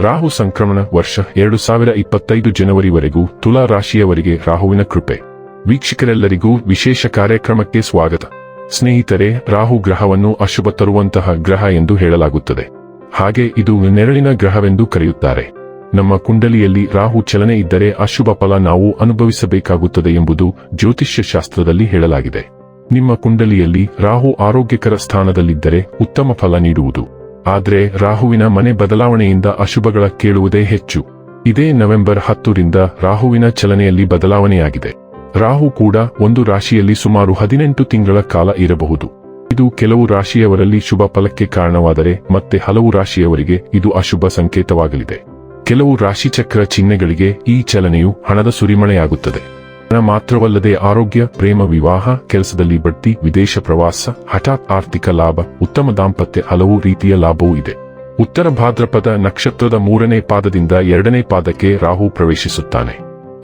ರಾಹು ಸಂಕ್ರಮಣ ವರ್ಷ ಎರಡು ಸಾವಿರ ಇಪ್ಪತ್ತೈದು ಜನವರಿವರೆಗೂ ತುಲಾ ರಾಶಿಯವರಿಗೆ ರಾಹುವಿನ ಕೃಪೆ. ವೀಕ್ಷಕರೆಲ್ಲರಿಗೂ ವಿಶೇಷ ಕಾರ್ಯಕ್ರಮಕ್ಕೆ ಸ್ವಾಗತ. ಸ್ನೇಹಿತರೆ, ರಾಹು ಗ್ರಹವನ್ನು ಅಶುಭ ತರುವಂತಹ ಗ್ರಹ ಎಂದು ಹೇಳಲಾಗುತ್ತದೆ. ಹಾಗೆ ಇದು ನೆರಳಿನ ಗ್ರಹವೆಂದು ಕರೆಯುತ್ತಾರೆ. ನಮ್ಮ ಕುಂಡಲಿಯಲ್ಲಿ ರಾಹು ಚಲನೆ ಇದ್ದರೆ ಅಶುಭ ಫಲ ನಾವು ಅನುಭವಿಸಬೇಕಾಗುತ್ತದೆ ಎಂಬುದು ಜ್ಯೋತಿಷ್ಯ ಶಾಸ್ತ್ರದಲ್ಲಿ ಹೇಳಲಾಗಿದೆ. ನಿಮ್ಮ ಕುಂಡಲಿಯಲ್ಲಿ ರಾಹು ಆರೋಗ್ಯಕರ ಸ್ಥಾನದಲ್ಲಿದ್ದರೆ ಉತ್ತಮ ಫಲ ನೀಡುವುದು. ಆದರೆ ರಾಹುವಿನ ಮನೆ ಬದಲಾವಣೆಯಿಂದ ಅಶುಭಗಳ ಕೇಳುವುದೇ ಹೆಚ್ಚು. ಇದೇ ನವೆಂಬರ್ ಹತ್ತರಿಂದ ರಾಹುವಿನ ಚಲನೆಯಲ್ಲಿ ಬದಲಾವಣೆಯಾಗಿದೆ. ರಾಹು ಕೂಡ ಒಂದು ರಾಶಿಯಲ್ಲಿ ಸುಮಾರು ಹದಿನೆಂಟು ತಿಂಗಳ ಕಾಲ ಇರಬಹುದು. ಇದು ಕೆಲವು ರಾಶಿಯವರಲ್ಲಿ ಶುಭ ಫಲಕ್ಕೆ ಕಾರಣವಾದರೆ ಮತ್ತೆ ಹಲವು ರಾಶಿಯವರಿಗೆ ಇದು ಅಶುಭ ಸಂಕೇತವಾಗಲಿದೆ. ಕೆಲವು ರಾಶಿಚಕ್ರ ಚಿಹ್ನೆಗಳಿಗೆ ಈ ಚಲನೆಯು ಹಣದ ಸುರಿಮಳೆಯಾಗುತ್ತದೆ. ಮಾತ್ರವಲ್ಲದೆ ಆರೋಗ್ಯ, ಪ್ರೇಮ, ವಿವಾಹ, ಕೆಲಸದಲ್ಲಿ ಬಡ್ತಿ, ವಿದೇಶ ಪ್ರವಾಸ, ಹಠಾತ್ ಆರ್ಥಿಕ ಲಾಭ, ಉತ್ತಮ ದಾಂಪತ್ಯ ಹಲವು ರೀತಿಯ ಲಾಭವೂ ಇದೆ. ಉತ್ತರ ಭಾದ್ರಪದ ನಕ್ಷತ್ರದ ಮೂರನೇ ಪಾದದಿಂದ ಎರಡನೇ ಪಾದಕ್ಕೆ ರಾಹು ಪ್ರವೇಶಿಸುತ್ತಾನೆ.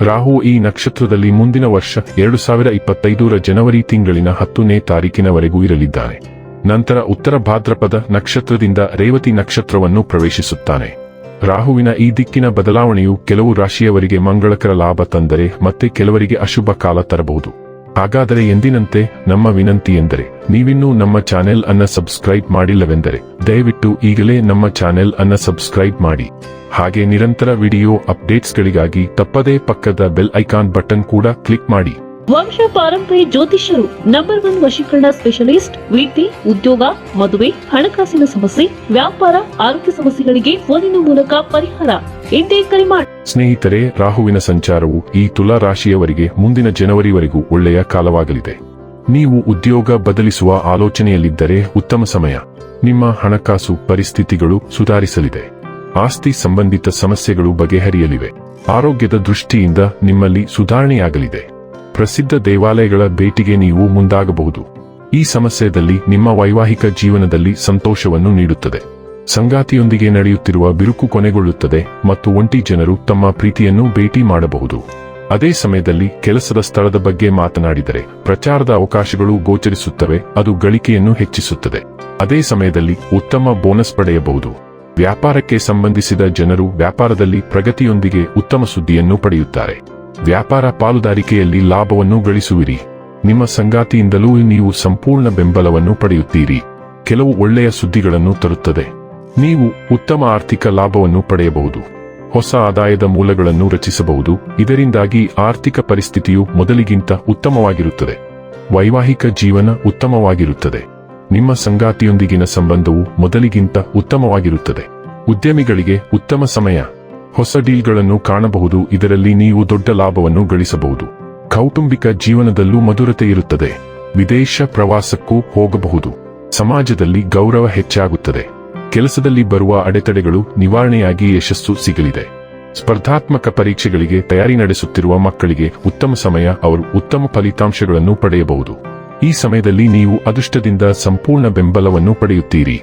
ರಾಹು ಈ ನಕ್ಷತ್ರದಲ್ಲಿ ಮುಂದಿನ ವರ್ಷ ಎರಡು ಸಾವಿರ ಇಪ್ಪತ್ತೈದರ ಜನವರಿ ತಿಂಗಳಿನ ಹತ್ತನೇ ತಾರೀಕಿನವರೆಗೂ ಇರಲಿದ್ದಾನೆ. ನಂತರ ಉತ್ತರ ಭಾದ್ರಪದ ನಕ್ಷತ್ರದಿಂದ ರೇವತಿ ನಕ್ಷತ್ರವನ್ನು ಪ್ರವೇಶಿಸುತ್ತಾನೆ. ರಾಹುವಿನ ಈ ದಿಕ್ಕಿನ ಬದಲಾವಣೆಯು ಕೆಲವು ರಾಶಿಯವರಿಗೆ ಮಂಗಳಕರ ಲಾಭ ತಂದರೆ ಮತ್ತೆ ಕೆಲವರಿಗೆ ಅಶುಭ ಕಾಲ ತರಬಹುದು. ಹಾಗಾದರೆ ಎಂದಿನಂತೆ ನಮ್ಮ ವಿನಂತಿ ಎಂದರೆ, ನೀವಿನ್ನೂ ನಮ್ಮ ಚಾನೆಲ್ ಅನ್ನ ಸಬ್ಸ್ಕ್ರೈಬ್ ಮಾಡಿಲ್ಲವೆಂದರೆ, ದಯವಿಟ್ಟು ಈಗಲೇ ನಮ್ಮ ಚಾನೆಲ್ ಅನ್ನ ಸಬ್ಸ್ಕ್ರೈಬ್ ಮಾಡಿ. ಹಾಗೆ ನಿರಂತರ ವಿಡಿಯೋ ಅಪ್ಡೇಟ್ಸ್ಗಳಿಗಾಗಿ ತಪ್ಪದೇ ಪಕ್ಕದ ಬೆಲ್ ಐಕಾನ್ ಬಟನ್ ಕೂಡ ಕ್ಲಿಕ್ ಮಾಡಿ. ವಂಶ ಪಾರಂಪರ್ಯ ಜ್ಯೋತಿಷ್ಯರು ನಂಬರ್ ಒನ್ ವಶೀಕರಣ ಸ್ಪೆಷಲಿಸ್ಟ್ ವಿದ್ಯೆ ಉದ್ಯೋಗ, ಮದುವೆ, ಹಣಕಾಸಿನ ಸಮಸ್ಯೆ, ವ್ಯಾಪಾರ, ಆರೋಗ್ಯ ಸಮಸ್ಯೆಗಳಿಗೆ ಫೋನಿನ ಮೂಲಕ ಪರಿಹಾರ. ಎಂದೇ ಕರೆ ಮಾಡಿ ಸ್ನೇಹಿತರೆ, ರಾಹುವಿನ ಸಂಚಾರವು ಈ ತುಲಾ ರಾಶಿಯವರಿಗೆ ಮುಂದಿನ ಜನವರಿವರೆಗೂ ಒಳ್ಳೆಯ ಕಾಲವಾಗಲಿದೆ. ನೀವು ಉದ್ಯೋಗ ಬದಲಿಸುವ ಆಲೋಚನೆಯಲ್ಲಿದ್ದರೆ ಉತ್ತಮ ಸಮಯ. ನಿಮ್ಮ ಹಣಕಾಸು ಪರಿಸ್ಥಿತಿಗಳು ಸುಧಾರಿಸಲಿದೆ. ಆಸ್ತಿ ಸಂಬಂಧಿತ ಸಮಸ್ಯೆಗಳು ಬಗೆಹರಿಯಲಿವೆ. ಆರೋಗ್ಯದ ದೃಷ್ಟಿಯಿಂದ ನಿಮ್ಮಲ್ಲಿ ಸುಧಾರಣೆಯಾಗಲಿದೆ. ಪ್ರಸಿದ್ಧ ದೇವಾಲಯಗಳ ಭೇಟಿಗೆ ನೀವು ಮುಂದಾಗಬಹುದು. ಈ ಸಮಸ್ಯೆಯಲ್ಲಿ ನಿಮ್ಮ ವೈವಾಹಿಕ ಜೀವನದಲ್ಲಿ ಸಂತೋಷವನ್ನು ನೀಡುತ್ತದೆ. ಸಂಗಾತಿಯೊಂದಿಗೆ ನಡೆಯುತ್ತಿರುವ ಬಿರುಕು ಕೊನೆಗೊಳ್ಳುತ್ತದೆ ಮತ್ತು ಒಂಟಿ ಜನರು ತಮ್ಮ ಪ್ರೀತಿಯನ್ನು ಭೇಟಿ ಮಾಡಬಹುದು. ಅದೇ ಸಮಯದಲ್ಲಿ ಕೆಲಸದ ಸ್ಥಳದ ಬಗ್ಗೆ ಮಾತನಾಡಿದರೆ ಪ್ರಚಾರದ ಅವಕಾಶಗಳು ಗೋಚರಿಸುತ್ತವೆ, ಅದು ಗಳಿಕೆಯನ್ನು ಹೆಚ್ಚಿಸುತ್ತದೆ. ಅದೇ ಸಮಯದಲ್ಲಿ ಉತ್ತಮ ಬೋನಸ್ ಪಡೆಯಬಹುದು. ವ್ಯಾಪಾರಕ್ಕೆ ಸಂಬಂಧಿಸಿದ ಜನರು ವ್ಯಾಪಾರದಲ್ಲಿ ಪ್ರಗತಿಯೊಂದಿಗೆ ಉತ್ತಮ ಸುದ್ದಿಯನ್ನು ಪಡೆಯುತ್ತಾರೆ. ವ್ಯಾಪಾರ ಪಾಲುದಾರಿಕೆಯಲ್ಲಿ ಲಾಭವನ್ನು ಗಳಿಸುವಿರಿ. ನಿಮ್ಮ ಸಂಗಾತಿಯಿಂದಲೂ ನೀವು ಸಂಪೂರ್ಣ ಬೆಂಬಲವನ್ನು ಪಡೆಯುತ್ತೀರಿ. ಕೆಲವು ಒಳ್ಳೆಯ ಸುದ್ದಿಗಳನ್ನು ತರುತ್ತದೆ. ನೀವು ಉತ್ತಮ ಆರ್ಥಿಕ ಲಾಭವನ್ನು ಪಡೆಯಬಹುದು. ಹೊಸ ಆದಾಯದ ಮೂಲಗಳನ್ನು ರಚಿಸಬಹುದು. ಇದರಿಂದಾಗಿ ಆರ್ಥಿಕ ಪರಿಸ್ಥಿತಿಯು ಮೊದಲಿಗಿಂತ ಉತ್ತಮವಾಗಿರುತ್ತದೆ. ವೈವಾಹಿಕ ಜೀವನ ಉತ್ತಮವಾಗಿರುತ್ತದೆ. ನಿಮ್ಮ ಸಂಗಾತಿಯೊಂದಿಗಿನ ಸಂಬಂಧವು ಮೊದಲಿಗಿಂತ ಉತ್ತಮವಾಗಿರುತ್ತದೆ. ಉದ್ಯಮಿಗಳಿಗೆ ಉತ್ತಮ ಸಮಯ. ಹೊಸ ಡೀಲ್ಗಳನ್ನು ಕಾಣಬಹುದು. ಇದರಲ್ಲಿ ನೀವು ದೊಡ್ಡ ಲಾಭವನ್ನು ಗಳಿಸಬಹುದು. ಕೌಟುಂಬಿಕ ಜೀವನದಲ್ಲೂ ಮಧುರತೆ ಇರುತ್ತದೆ. ವಿದೇಶ ಪ್ರವಾಸಕ್ಕೂ ಹೋಗಬಹುದು. ಸಮಾಜದಲ್ಲಿ ಗೌರವ ಹೆಚ್ಚಾಗುತ್ತದೆ. ಕೆಲಸದಲ್ಲಿ ಬರುವ ಅಡೆತಡೆಗಳು ನಿವಾರಣೆಯಾಗಿ ಯಶಸ್ಸು ಸಿಗಲಿದೆ. ಸ್ಪರ್ಧಾತ್ಮಕ ಪರೀಕ್ಷೆಗಳಿಗೆ ತಯಾರಿ ನಡೆಸುತ್ತಿರುವ ಮಕ್ಕಳಿಗೆ ಉತ್ತಮ ಸಮಯ, ಅವರು ಉತ್ತಮ ಫಲಿತಾಂಶಗಳನ್ನು ಪಡೆಯಬಹುದು. ಈ ಸಮಯದಲ್ಲಿ ನೀವು ಅದೃಷ್ಟದಿಂದ ಸಂಪೂರ್ಣ ಬೆಂಬಲವನ್ನು ಪಡೆಯುತ್ತೀರಿ.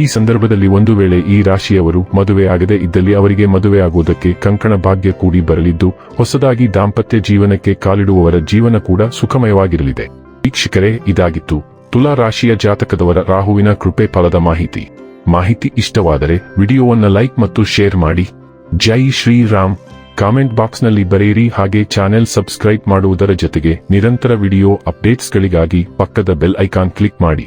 ಈ ಸಂದರ್ಭದಲ್ಲಿ ಒಂದು ವೇಳೆ ಈ ರಾಶಿಯವರು ಮದುವೆ ಆಗದೆ ಇದ್ದಲ್ಲಿ ಅವರಿಗೆ ಮದುವೆ ಆಗುವುದಕ್ಕೆ ಕಂಕಣ ಭಾಗ್ಯ ಕೂಡಿ ಬರಲಿದ್ದು, ಹೊಸದಾಗಿ ದಾಂಪತ್ಯ ಜೀವನಕ್ಕೆ ಕಾಲಿಡುವವರ ಜೀವನ ಕೂಡ ಸುಖಮಯವಾಗಿರಲಿದೆ. ವೀಕ್ಷಕರೇ, ಇದಾಗಿತ್ತು ತುಲಾ ರಾಶಿಯ ಜಾತಕದವರ ರಾಹುವಿನ ಕೃಪೆ ಫಲದ ಮಾಹಿತಿ. ಮಾಹಿತಿ ಇಷ್ಟವಾದರೆ ವಿಡಿಯೋವನ್ನ ಲೈಕ್ ಮತ್ತು ಶೇರ್ ಮಾಡಿ. ಜೈ ಶ್ರೀರಾಮ್. ಕಾಮೆಂಟ್ ಬಾಕ್ಸ್ನಲ್ಲಿ ಬರೆಯಿರಿ ಹಾಗೆ ಚಾನೆಲ್ ಸಬ್ಸ್ಕ್ರೈಬ್ ಮಾಡುವುದರ ಜೊತೆಗೆ ನಿರಂತರ ವಿಡಿಯೋ ಅಪ್ಡೇಟ್ಸ್ಗಳಿಗಾಗಿ ಪಕ್ಕದ ಬೆಲ್ ಐಕಾನ್ ಕ್ಲಿಕ್ ಮಾಡಿ.